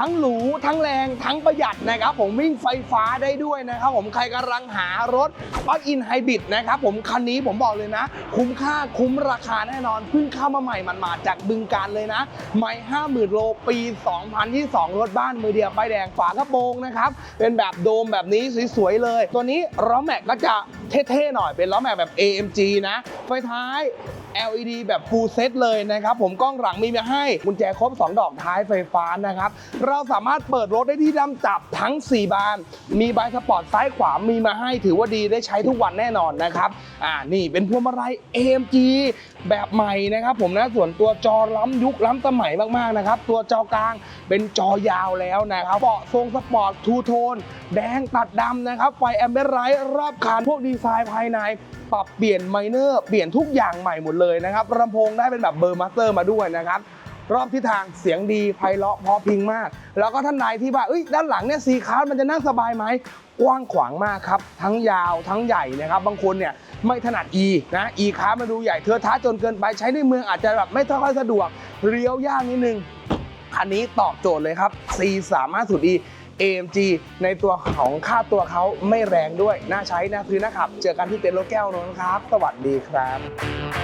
ทั้งหรูทั้งแรงทั้งประหยัดนะครับผมวิ่งไฟฟ้าได้ด้วยนะครับผมใครกำลังหารถปลั๊กอินไฮบริดนะครับผมคันนี้ผมบอกเลยนะ คุ้มค่าคุ้มราคาแน่นอนเพิ่งเข้ามาใหม่มันมาจากบึงการเลยนะไม่50,000โลปี 2022 รถบ้านมือเดียวป้ายแดงฝากระโปรงนะครับเป็นแบบโดมแบบนี้สวยๆเลย ตัวนี้ล้อแม็กก็จะ เท่ๆหน่อยเป็นล้อแม็กแบบ AMG นะ ไฟท้าย LED แบบ full set เลยนะครับ ผมกล้องหลังมีมาให้กุญแจครบ 2 ดอกท้ายไฟฟ้านะครับ เราสามารถเปิดรถได้ที่ดำจับทั้ง 4 บาน มีใบสปอร์ตซ้ายขวามีมาให้ถือว่าดีได้ใช้ทุกวันแน่นอนนะครับอ่านี่เป็นพวงมาลัย AMG แบบใหม่นะครับ ผมนะส่วนตัวจอล้ำยุคล้ำสมัยมากๆนะครับ ตัวจอกลางเป็นจอยาวแล้วนะครับเบาะทรงสปอร์ตทูโทนแดงตัดดำนะครับไฟแอมเบอร์ไรท์รอบคันพวกดีไซน์ภายในปรับเปลี่ยนไมเนอร์เปลี่ยนทุกอย่างใหม่หมดเลยนะครับลำโพงได้เป็นแบบเบอร์มาสเตอร์มาด้วยนะครับรอบทิศทางเสียงดีไพเราะเพอพิงมาก แล้วก็ท่านใดที่ว่าเอ้ยด้านหลังเนี่ยซีคาร์มันจะนั่งสบายไหมกว้างขวางมากครับ ทั้งยาวทั้งใหญ่นะครับบางคนเนี่ยไม่ถนัด E นะ E คาร์มันดูใหญ่เทอท้าจนเกินไปใช้ในเมืองอาจจะแบบไม่ค่อยสะดวกเลี้ยวยากนิดนึงคันนี้ตอบโจทย์เลยครับ C สามารถสุด E AMG ในตัวของค่าตัวเขาไม่แรงด้วย น่าใช้น่าซื้อน่าขับ เจอกันที่เต็นท์รถแก้วนนท์ครับ สวัสดีครับ